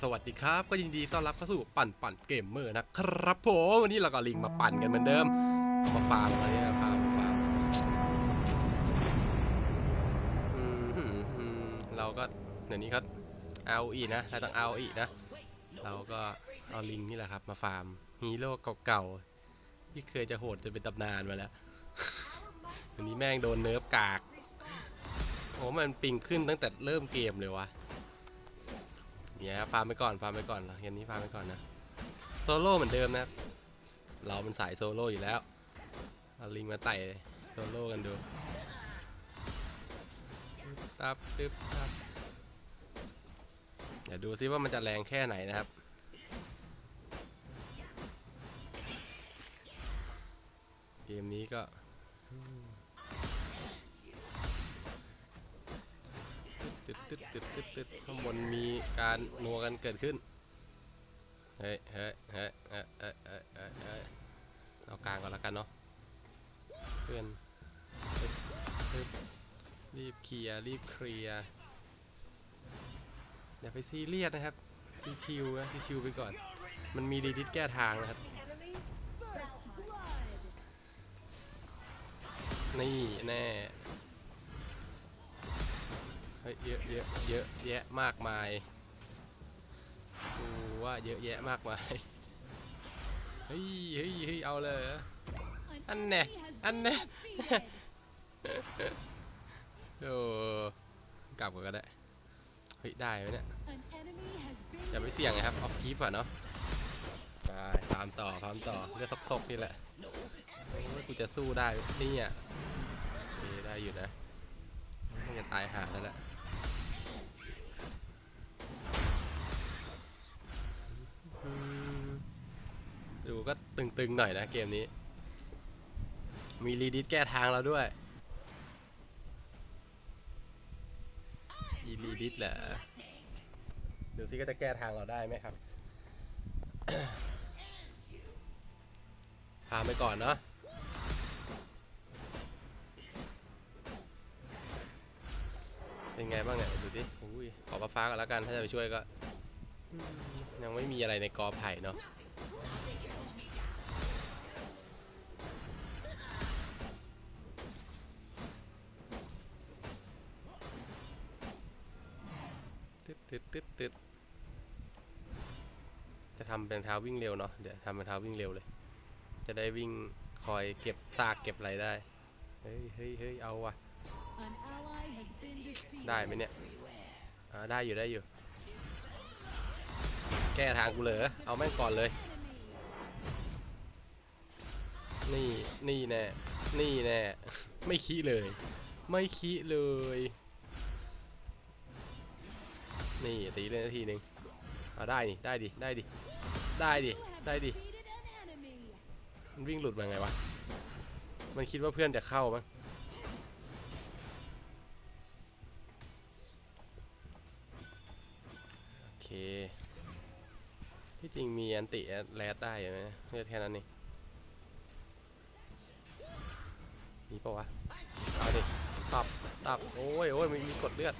สวัสดีครับ ก็ยินดีต้อนรับเข้าสู่ปั่นปั่นเกมเมอร์นะครับผมวันนี้เราก็ลิงมาปั่นกันเหมือนเดิมเอามาฟาร์มมาเนี่ยฟาร์มฟาร์มอืมอืมอืมเราก็เดี๋ยวนี้เขาเอาอีนะเราต้องเอาอีนะ เราก็เอาลิงนี่แหละครับ มาฟาร์มฮีโร่เก่าๆที่เคยจะโหดจนเป็นตำนานมาแล้ววันนี้แม่งโดนเนิร์ฟกากโอ้มันปิงขึ้นตั้งแต่เริ่มเกมเลยวะ เนี่ยฟาร์มไปก่อนฟาร์มไปก่อนนะเกมนี้ฟาร์มไปก่อนนะโซโล่เหมือนเดิมนะครับเรามันสายโซโล่อยู่แล้วเอาลิงมาไต่โซโล่กันดูตับตึ๊บตับเดี๋ยวดูซิว่ามันจะแรงแค่ไหนนะครับเกมนี้ก็ ตึ๊ดตึ๊ดตึ๊ดตึ๊ดตึ๊ดข้างบนมีการนัวกันเกิดขึ้นเฮ้ยเฮ้ยเฮ้ยเฮ้ยเฮ้ยเฮ้ยเอากลางก่อนละกันเนาะ เพื่อนรีบเคลียร์รีบเคลียร์อย่าไปซีเรียสนะครับชิวๆนะชิวๆไปก่อน มันมีดีดิสแก้ทางนะครับ นี่แน่ ฮ้ยเยอะเยอะเยอะแยะมากมายกูว่าเยอะแยะมากมายเฮ้ยเฮ้ยเฮ้ยเอาเลยอันแน่อันแน่โอ้กลับก็ได้เฮ้ยได้ไหมเนี่ยอย่าไปเสี่ยงนะครับออฟคีปอะเนาะไปตามต่อตามต่อเลือดทกๆนี่แหละโอ้ยกูจะสู้ได้นี่อะได้อยู่นะไม่จะตายหาแล้วแหละ ดูก็ตึงๆหน่อยนะเกมนี้ มีรีดิสแก้ทางเราด้วยอีรีดิสเหรอดูซิก็จะแก้ทางเราได้ไหมครับพาไปก่อนเนาะเป็นไงบ้างเนี่ยดูดิอุ้ยขอฟ้าๆกันแล้วกันถ้าจะไปช่วยก็ ยังไม่มีอะไรในกอไผ่เนาะ ตึ๊ดตึ๊ดตึ๊ดจะทำเป็นเท้าวิ่งเร็วเนาะเดี๋ยวทำเป็นเท้าวิ่งเร็วเลย จะได้วิ่งคอยเก็บซากเก็บอะไรได้ เฮ้ยเฮ้ยเฮ้ยเอาว่ะ ได้ไหมเนี่ยได้อยู่ได้อยู่ แก้ทางกูเหรอเอาแม่งก่อนเลย นี่นี่แน่นี่แน่ไม่ขี้เลย ไม่ขี้เลย นี่ตีเลยนาทีหนึ่งเอาได้นี่ได้ดิได้ดิได้ดิได้ดิมันวิ่งหลุดมาไงวะมันคิดว่าเพื่อนจะเข้ามั้งโอเคที่จริงมีอันติแรดได้อยู่ไหมเลือแค่นั้นนี่มีปะวะเอาดิตับตับโอ้ยโอ้ยมีมีกดเลือด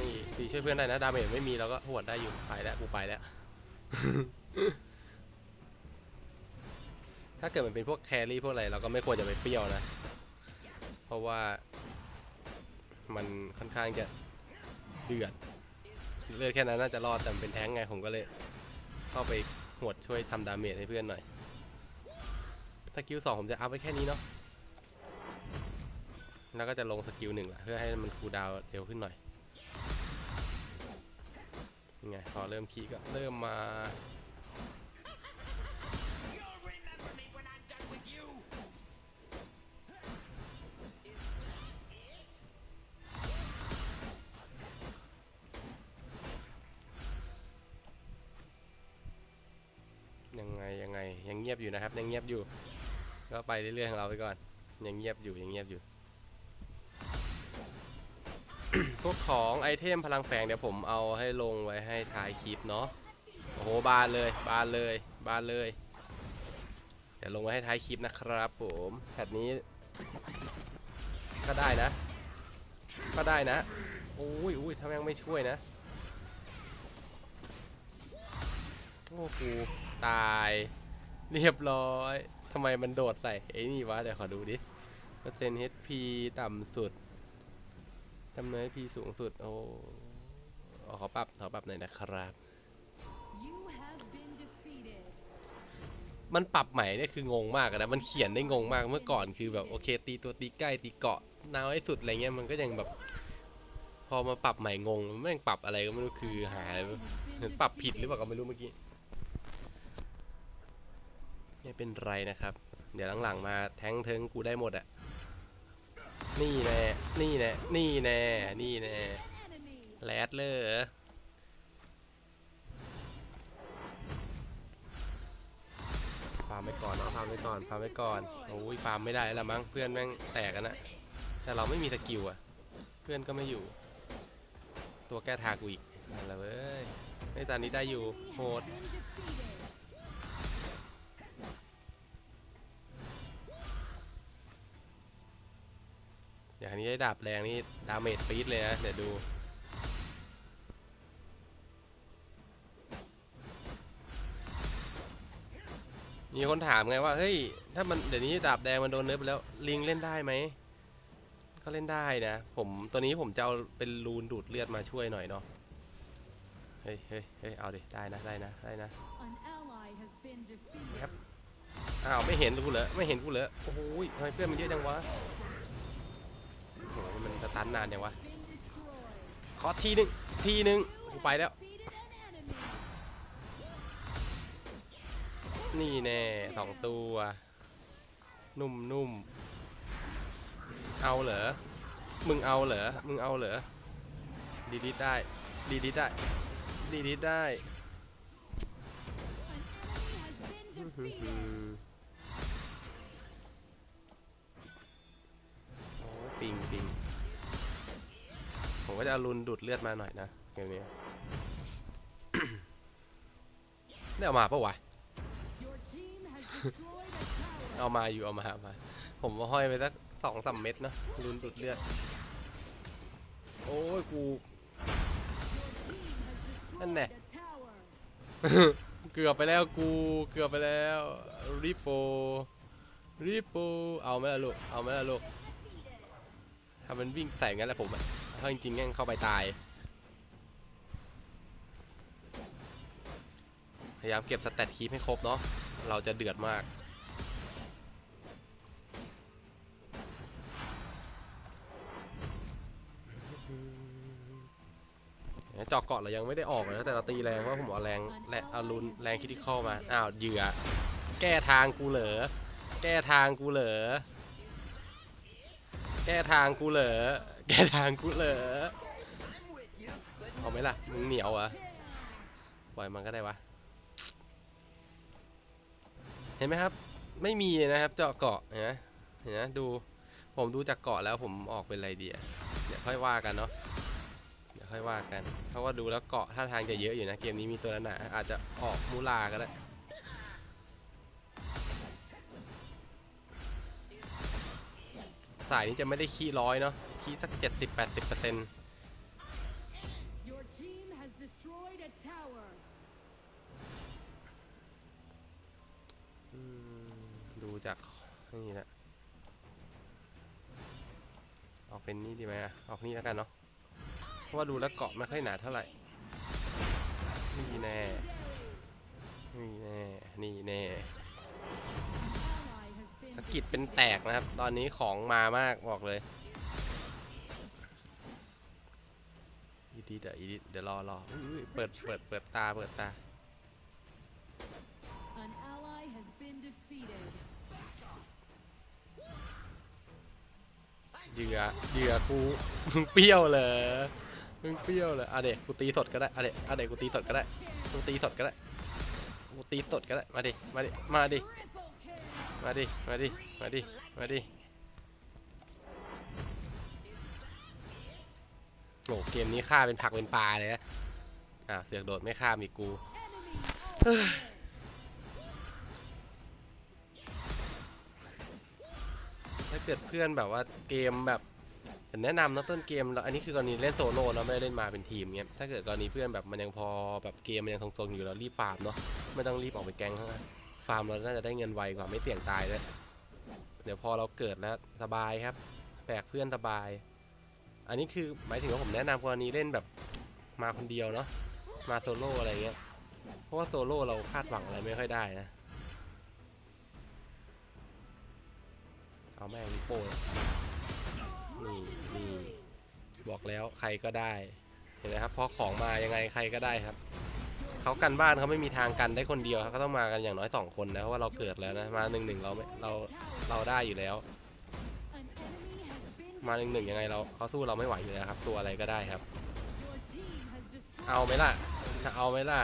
นี่ตีช่วยเพื่อนได้นะ ดาเมจไม่มีเราก็หวดได้อยู่ ไปแล้ว กูไปแล้ว ถ้าเกิดมันเป็นพวกแครี่พวกอะไรเราก็ไม่ควรจะไปเปรี้ยวนะ เพราะว่ามันค่อนข้างจะเดือด เลือดแค่นั้นน่าจะรอด แต่มันเป็นแท้งไงผมก็เลย เข้าไปหวดช่วยทำดาเมจให้เพื่อนหน่อยสกิลสองผมจะอัพไว้แค่นี้เนาะแล้วก็จะลงสกิลหนึ่งละเพื่อให้มันคูลดาวเร็วขึ้นหน่อย ไงพอเริ่มขี่ก็เริ่มมายังไงยังไงยังเงียบอยู่นะครับยังเงียบอยู่ ก็ไปเรื่อยๆของเราไปก่อนยังเงียบอยู่ยังเงียบอยู่ พวกของไอเทมพลังแฝงเดี๋ยวผมเอาให้ลงไว้ให้ท้ายคลิปเนาะโอ้โหบานเลยบานเลยบานเลย เดี๋ยวลงไว้ให้ท้ายคลิปนะครับผมแพทนี้ ก็ได้นะ ก็ได้นะโอ้ยอุ้ยถ้ายังไม่ช่วยนะโอ้กูตายเรียบร้อยทำไมมันโดดใส่ไอ้นี่วะเดี๋ยวขอดูดิเปอร์เซ็นต์ HP ต่ำสุด จำนวน HP สูงสุด โอ้อ๋อขอปรับขอปรับหน่อยนะครับ มันปรับใหม่เนี่ยคืองงมากอะนะ มันเขียนได้งงมาก เมื่อก่อนคือแบบโอเค ตีตัวตีใกล้ตีเกาะนาวให้สุดอะไรเงี้ย มันก็ยังแบบ พอมาปรับใหม่งง มันแม่งปรับอะไรก็ไม่รู้คือหา Has เหมือนปรับผิดหรือเปล่าก็ไม่รู้เมื่อกี้ไม่เป็นไรนะครับ เดี๋ยวหลังๆมาแทงเทิงกูได้หมดอะ นี่แน่ นี่แน่ นี่แน่ นี่แน่ แรดเลยเหรอฟาร์มไปก่อนเนาะฟาร์มไปก่อนฟาร์มไปก่อนโอ้ยฟาร์มไม่ได้แล้วละมั้งเพื่อนแม่งแตกกันนะแต่เราไม่มีสกิลอะเพื่อนก็ไม่อยู่ ตัวแก้ทางกูอีกนั่นแหละเว้ยไอ้ตอนนี้ได้อยู่โหด อย่างนี้ได้ดาบแรงนี่ดาเมจปี๊ดเลยนะ เดี๋ยวดู มีคนถามไงว่า เฮ้ย ถ้ามันเดี๋ยวนี้ดาบแดงมันโดนเนิร์ฟไปแล้วลิงเล่นได้ไหม ก็เล่นได้นะ ผมตัวนี้ผมจะเอาเป็นรูนดูดเลือดมาช่วยหน่อยเนาะ เฮ้ยเฮ้ยเฮ้ยเอาดิ ได้นะ ได้นะ ได้นะ An ally has been defeated. ครับอ้าว ไม่เห็นกูเหรอ ไม่เห็นกูเหรอ โอ้โหยทำไมเพื่อนมันเยอะจังวะ โหมันสตันนานจังวะ ขอทีหนึ่งทีหนึ่งกูไปแล้ว นี่แน่สองตัว นุ่มนุ่มเอาเหรอ มึงเอาเหรอ มึงเอาเหรอ ดีดิได้ ดีดิได้ ดีดิได้ ปิงปิงผมก็จะเอารุนดูดเลือดมาหน่อยนะเกมนี้ได้เอามาปะวะ Your team has destroyed a tower. เอามาอยู่เอามาเอามา ผมว่าห้อยไปสักสองสามเม็ดเนอะรุนดูดเลือด โอ้ยกู Your team has Anh nè. destroyed a tower. เกือบไปแล้วกู เกือบไปแล้ว ริโป ริโป เอาไหมล่ะลูก เอาไหมล่ะลูก ถ้ามันวิ่งใส่งั้นแหละผมอะถ้าจริงๆแง่งเข้าไปตาย พยายามเก็บสแตทคีปให้ครบเนาะ เราจะเดือดมากเจาะเกาะเรายังไม่ได้ออกเลยนะแต่เราตีแรงว่าผมเอาแรงและเอารุนแรงคิดที่เข้ามา อ้าวเหยื่อ แก้ทางกูเหรอ แก้ทางกูเหรอ แก้ทางกูเหรอ แก้ทางกูเหรอ เอาไหมล่ะ มึงเหนียวเหรอปล่อยมันก็ได้วะ เห็นไหมครับ ไม่มีนะครับเจาะเกาะเห็นไหมเห็นไหมดู ผมดูจากเกาะแล้วผมออกเป็นไรดีอะเดี๋ยวค่อยว่ากันเนาะ เดี๋ยวค่อยว่ากัน เพราะว่าดูแล้วเกาะท่าทางจะเยอะอยู่นะ เกมนี้มีตัวนั้นนะอาจจะออกมูลาก็ได้ สายนี้จะไม่ได้ขี้ร้อยเนาะขี้สักเจ็ดสิบแปดสิบเปอร์เซ็นต์ Your team has destroyed a tower. ดูจากนี่แหละออกเป็นนี่ดีไหมอะออกนี่แล้วกันเนาะเพราะว่าดูแล้วเกาะไม่ค่อยหนาเท่าไหร่นี่แน่นี่แน่นี่แน่ กิดเป็นแตกนะครับ ตอนนี้ของมามากบอกเลยอีดีเดี๋ยวอีดีเดี๋ยวรอรออุ๊ยอุ๊ยเปิดเปิดเปิดตาเปิดตา An ally has been defeated. เหยื่อเหยื่อกูมึงเปรี้ยวเหรอมึงเปรี้ยวเหรออะเด็กกูตีสดก็ได้อะเด็กอะเด็กกูตีสดก็ได้กูตีสดก็ได้กูตีสดก็ได้มาดิมาดิมาดิ Triple kill. มาดิ มาดิ มาดิ มาดิโอ้เกมนี้ฆ่าเป็นผักเป็นปลาเลยนะอะเสือกโดดไม่ฆ่ามีกูถ้าเกิดเพื่อนแบบว่าเกมแบบแนะนำนะต้นเกมแล้วอันนี้คือกรณีเล่นโซโล่เนาะไม่ได้เล่นมาเป็นทีมเงี้ยถ้าเกิดกรณีเพื่อนแบบมันยังพอแบบเกมมันยังทรงๆอยู่เรารีบฟาร์มเนาะไม่ต้องรีบออกไปแกงข้างหน้า ฟาร์มเราน่าจะได้เงินไวกว่าไม่เสี่ยงตายด้วยเดี๋ยวพอเราเกิดแล้วสบายครับแบกเพื่อนสบาย อันนี้คือหมายถึงว่าผมแนะนำกรณีเล่นแบบมาคนเดียวเนาะมาโซโล่อะไรเงี้ยเพราะว่าโซโล่เราคาดหวังอะไรไม่ค่อยได้นะเอาแม่งโป้นี่นี่บอกแล้วใครก็ได้เห็นไหมครับพอของมายังไงใครก็ได้ครับ เขากันบ้านเขาไม่มีทางกันได้คนเดียวเขาต้องมากันอย่างน้อยสองคนนะเพราะว่าเราเกิดแล้วนะมาหนึ่งหนึ่งเราไม่เราเราได้อยู่แล้ว มาหนึ่งหนึ่งยังไงเราเขาสู้เราไม่ไหวอยู่แล้วครับ ตัวอะไรก็ได้ครับ เอาไหมล่ะเอาไหมล่ะ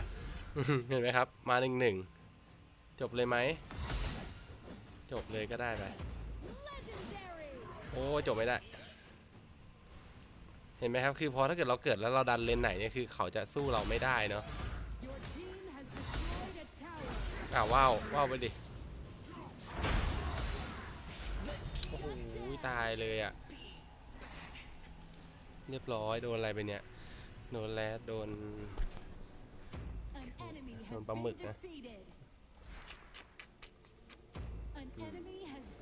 เห็นไหมครับ มาหนึ่งหนึ่งจบเลยไหมจบเลยก็ได้ไปโอ้จบไม่ได้ เห็นไหมครับ คือพอถ้าเกิดเราเกิดแล้วเราดันเลนไหนเนี่ยคือเขาจะสู้เราไม่ได้เนาะ อ้าวว้าวว้าวไปดิ โอ้โหตายเลยอะ่ะ เรียบร้อยโดนอะไรไปเนี่ย โดนแรดโดน โดนปลาหมึกนะ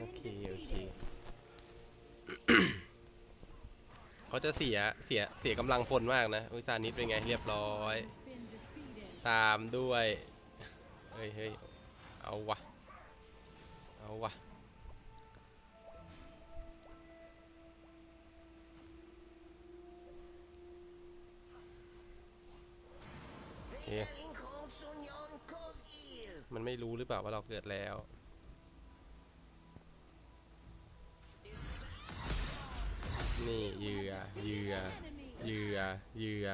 โอเคโอเคเขาจะเสียเสียเสียกำลังพลมากนะวิซานิดเป็นไงเรียบร้อย ตามด้วย เฮ้ยเฮ้ยเอาวะ เอาวะโอเคมันไม่รู้หรือเปล่าว่าเราเกิดแล้ว นี่เหยื่อเหยื่อเหยื่อเหยื่อ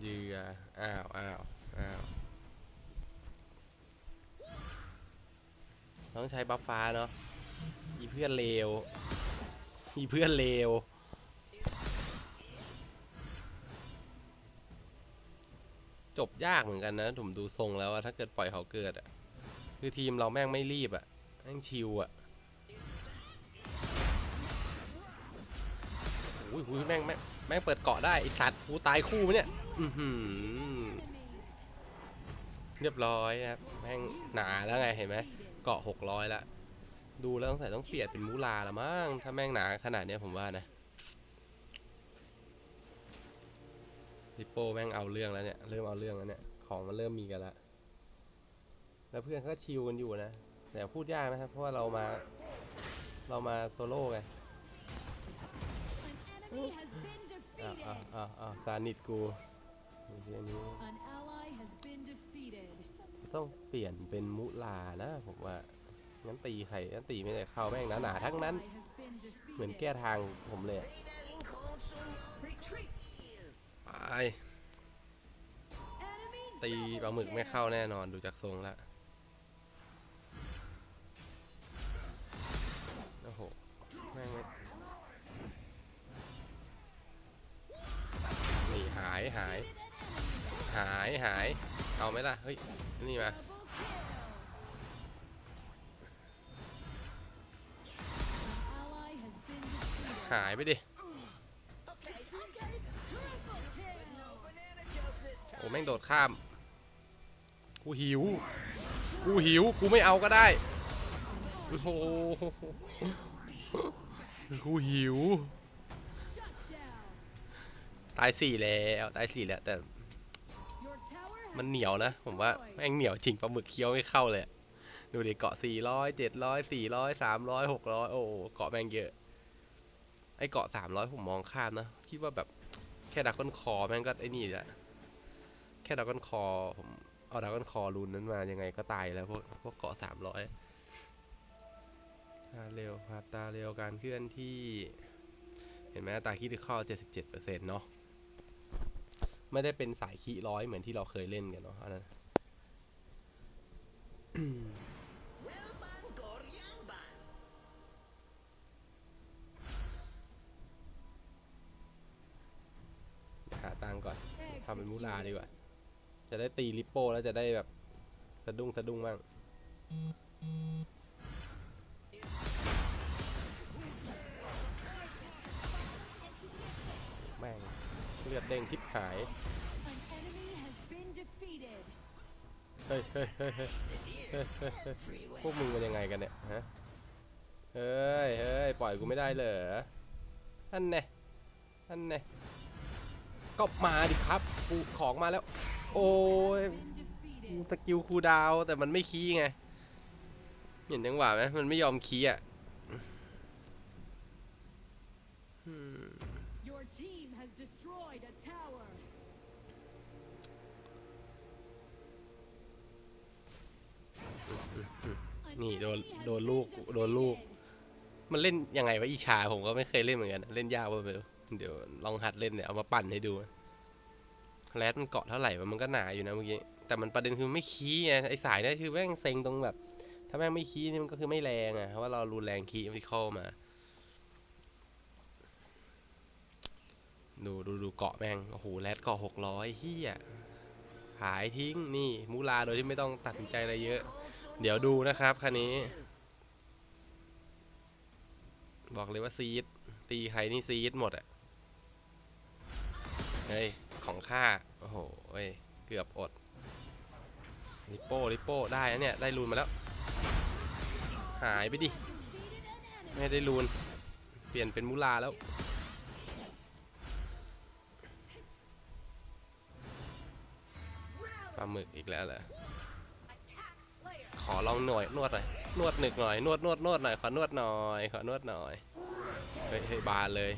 เหยื่ออ้าวอ้าวอ้าว ต้องใช้บัฟฟ้าเนาะอีเพื่อนเลวอีเพื่อนเลวจบยากเหมือนกันนะผมดูทรงแล้วอะถ้าเกิดปล่อยเขาเกิดอะคือทีมเราแม่งไม่รีบอะแม่งชิวอะโอ้ยโอ้ยแม่งแม่งแม่งเปิดเกาะได้ไอสัตว์กูตายคู่เนี่ยอือหือเรียบร้อยครับแม่งหนาแล้วไงเห็นไหม เกาะหกร้อยละ ดูแล้วต้องใส่ต้องเปลี่ยนเป็นมูลาละมั้ง ถ้าแม่งหนาขนาดเนี้ยผมว่านะลิปโป้แม่งเอาเรื่องแล้วเนี่ย เริ่มเอาเรื่องแล้วเนี่ย ของมันเริ่มมีกันละ แล้วเพื่อนเขาก็ชิลกันอยู่นะ แต่พูดยากนะครับ เพราะว่าเรามา เรามาโซโล่ไง An enemy has been อ้าว defeated. อ้าวอ้าวอ้าวซานิดกูไอ้เหี้ยนี้ ต้องเปลี่ยนเป็นมุลานะผมว่างั้นตีใครงั้นตีไม่ได้เข้าแม่งหนาๆทั้งนั้น เหมือนแก้ทางผมเลยไปตีปลาหมึกไม่เข้าแน่นอนดูจากทรงแล้วโอ้โหแม่งไม่นี่หายหาย หายหาย เอาไหมล่ะ เฮ้ย นี่มาหายไปดิ โอ้แม่งโดดข้าม กูหิว กูหิว กูไม่เอาก็ได้ โอ้โหกูหิว ตายสี่แล้ว ตายสี่แล้วแต่ มันเหนียวนะ ผมว่าแม่งเหนียวจริงปลาหมึกเคี้ยวไม่เข้าเลยดูดิเกาะสี่ร้อยเจ็ดร้อยสี่ร้อยสามร้อยหกร้อยโอ้เกาะแม่งเยอะ ไอเกาะสามร้อยผมมองข้ามนะ คิดว่าแบบแค่ดักก้นคอแม่งก็ไอ้นี่แหละแค่ดักก้นคอผมเอาดักก้นคอรูนนั้นมายังไงก็ตายแล้วพวกพวกเกาะสามร้อยเร็วพาตาเร็วการเคลื่อนที่ เห็นไหมตาคิดข้าเจ็ดสิบเจ็ดเปอร์เซ็นต์เนาะ ไม่ได้เป็นสายคีร้อยเหมือนที่เราเคยเล่นกันเนาะอันนั้นหาตังก่อนทำเป็นมูลาดีกว่า จะได้ตีลิปโป้แล้วจะได้แบบ สะดุ้งสะดุ้งบ้าง เลือดเด้งทิพหาย เฮ้ยเฮ้ยเฮ้ยเฮ้ยเฮ้ยเฮ้ยพวกมึงมันยังไงกันเนี่ยฮะ เฮ้ยเฮ้ยปล่อยกูไม่ได้เหรออันแน่อันแน่ก็มาดิครับกูของมาแล้ว โอ้ยสกิลคูดาวแต่มันไม่คีไง เห็นจังหวะไหมมันไม่ยอมคีอะ team has destroyed a tower. นี่โดนโดนลูกโดนลูก มันเล่นยังไงวะอีชาผมก็ไม่เคยเล่นเหมือนกัน เล่นยากว่าไปดูเดี๋ยวลองหัดเล่นเนี่ยเอามาปั่นให้ดูแรดมันเกาะเท่าไหร่วะมันก็หนาอยู่นะเมื่อกี้แต่มันประเด็นคือไม่คีย์ไงไอสายเนี่ยคือแม่งเซ็งตรงแบบ ถ้าแม่งไม่คีย์นี่มันก็คือไม่แรงอะเพราะว่าเรารูนแรงคีย์มันเข้ามา ดูดูดูเกาะแม่ง โอ้โหแรดเกาะหกร้อยเฮียหายทิ้งนี่มูลาโดยที่ไม่ต้องตัดสินใจอะไรเยอะ เดี๋ยวดูนะครับคันนี้ บอกเลยว่าซีดตีใครนี่ซีดหมดอะเฮ้ย ของข้าโอ้โหเเกือบอดลิโป้ลิโป้ได้นะเนี่ย ได้รูนมาแล้ว หายไปดิ ไม่ได้รูน เปลี่ยนเป็นมูลาแล้ว ปลาหมึกอีกแล้วเหรอขอลองหน่อยนวดหน่อยนวดหนึกหน่อยนวดนวดนวดหน่อยขอนวดหน่อยขอนวดหน่อยเฮ้ยเฮ้ยบานเลย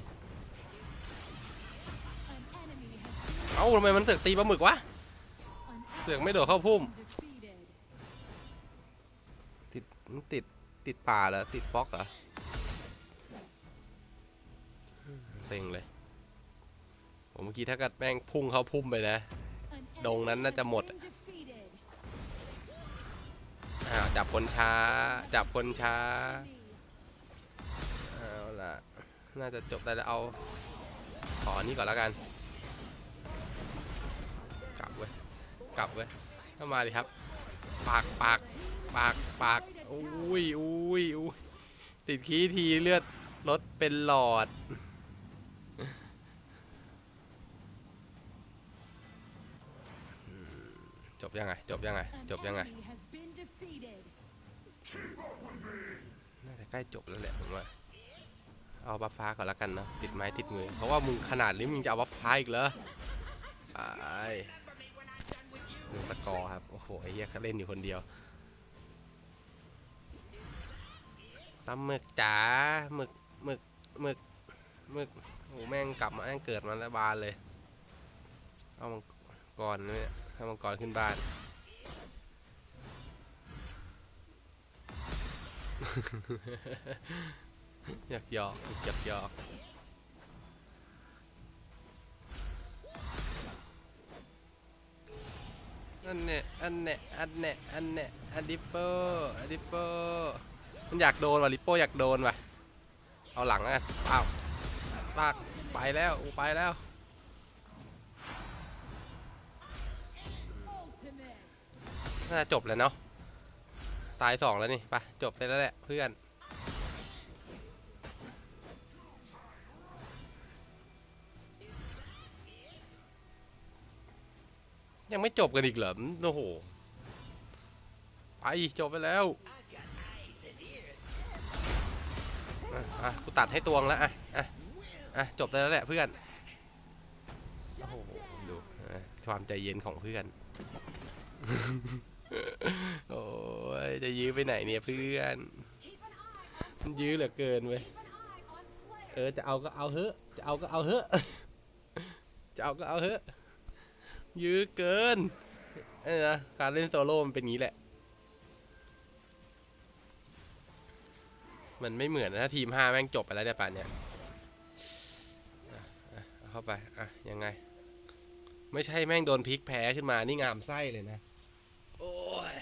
เอ้าทำไมมันเสือกตีปลาหมึกวะเสือกไม่โดดเข้าพุ่ม ติดติดติดป่าเหรอติดฟอกเหรอเซ็งเลยผมเมื่อกี้ถ้ากิดแม่งพุ่งเข้าพุ่มไปนะ ดงนั้นน่าจะหมดอ้าวจับคนช้า จับคนช้า เอาล่ะ น่าจะจบได้แล้วเอา ขออันนี้ก่อนแล้วกัน กลับเว้ย กลับเว้ยเข้ามาดิครับ ปากปากปากปากอุ้ยอุ้ยอุ้ยติดขี้ทีเลือดลดเป็นหลอด บยังไง จบยังไง An จบยังไง enemy has been defeated. น่าจะใกล้จบแล้วแหละผมว่า เอาบัฟฟ้าก่อนละกันเนาะติดไม้ติดมือ เพราะว่ามึงขนาดนี้มึงจะเอาบัฟฟ้าอีกเหรอไอ้ดูสกอร์ครับ โอ้โห ไอ้เหี้ยเขาเล่นอยู่คนเดียวปลาหมึกจ๋าหมึกหมึกหมึกหมึกโอ้โหแม่งกลับมาแม่งเกิดมาแล้วบานเลย เอามังกรเนี่ย เอามังกรขึ้นบ้าน อยากหยอกอยากหยอกอันเน่อันเน่อันเน่อันเน่อันดิปโปอันดิปโปมันอยากโดนว่ะลิปโป้อยากโดนว่ะ เอาหลังอะอ้าวปากไปแล้วอูไปแล้ว น่าจะจบแล้วเนาะตายสองแล้วนี่ไปจบได้แล้วแหละเพื่อนยังไม่จบกันอีกเหรอ โอ้โห ไป จบไปแล้ว อะ กูตัดให้ตวงแล้วอะ อะ อะ จบได้แล้วแหละเพื่อน โอ้โห ดูความใจเย็นของเพื่อน โอ้ยจะยื้อไปไหนเนี่ยเพื่อนมันยื้อเหลือเกินเว้ยเออจะเอาก็เอาเถอะจะเอาก็เอาเถอะจะเอาก็เอาเถอะยื้อเกินเออนะการเล่นโซโล่มันเป็นงี้แหละ มันไม่เหมือนนะถ้าทีมห้าแม่งจบไปแล้วเนี่ยป่านเนี่ยเข้าไป อะ ยังไง ไม่ใช่แม่งโดนพลิกแพ้ขึ้นมา นี่งามไส้เลยนะ โอ้ย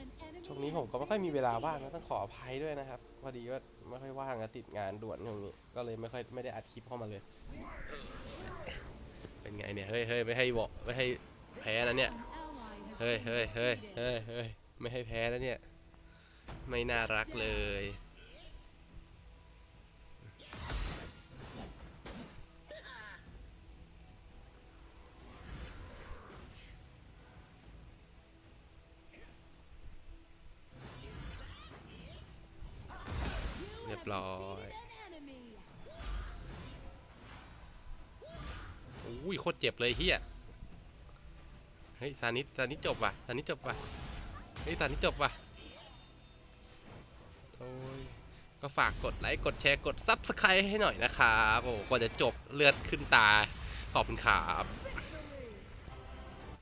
An enemy ช่วงนี้ผมก็ไม่ค่อยมีเวลาว่างนะต้องขออภัยด้วยนะครับ พอดีว่าไม่ค่อยว่างนะติดงานด่วนช่วงนี้ ก็เลยไม่ค่อยไม่ได้อัดคลิปเข้ามาเลย เป็นไงเนี่ย เฮ้ยเฮ้ยไม่ให้บอกไม่ให้แพ้นะเนี่ย เฮ้ยเฮ้ยเฮ้ยเฮ้ยเฮ้ยไม่ให้แพ้แล้วเนี่ย ไม่น่ารักเลย ร้อยอุ้ยโคตรเจ็บเลยเฮียเฮ้ยซานิซานิจบว่ะซานิจบว่ะเฮ้ยซานิจบว่ะโอ้ยก็ฝากกดไลค์กดแชร์กดซับสไครต์ให้หน่อยนะครับโอ้กว่าจะจบเลือดขึ้นตาขอบคุณครับ